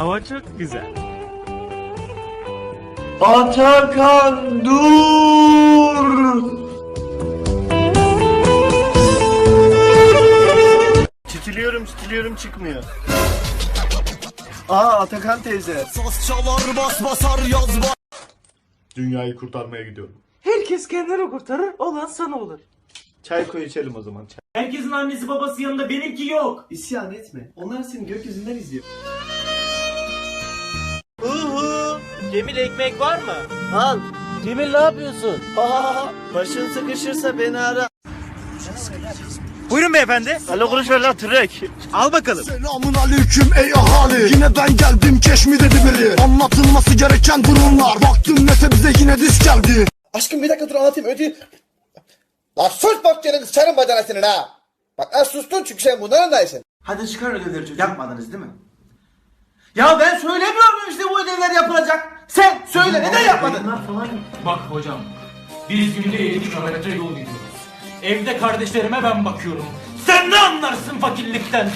Ama çok güzel. Atakan dur! Çitiliyorum çitiliyorum çıkmıyor. Aa Atakan teyze. Dünyayı kurtarmaya gidiyorum. Herkes kendini kurtarır, olan sana olur. Çay koy içelim o zaman. Çay. Herkesin annesi babası yanında benimki yok. İsyan etme. Onlar seni gökyüzünden izliyor. Uhu. Cemil ekmek var mı? Al. Cemil ne yapıyorsun? Ha, başın sıkışırsa beni ara. Buyurun beyefendi. Alo kuruş ver lan trek. Al bakalım. Selamun aleyküm ey ahali Yine ben geldim keş mi dedi biri Anlatılması gereken durumlar Baktım nete bize yine diz geldi Aşkım bir dakika dur anlatayım ödeyim. Lan sus bak canını sıçarım bacana senin ha. Bak az sustun çünkü sen bundan anlaysın. Hadi çıkar ödevleri çocuk. Yapmadınız değil mi? Ya ben söylemiyor muyum işte bu ödevler yapılacak? Sen söyle neden yapmadın? Bak hocam, biz günde 7 kilometre yol gidiyoruz. Evde kardeşlerime ben bakıyorum. Sen ne anlarsın fakirlikten?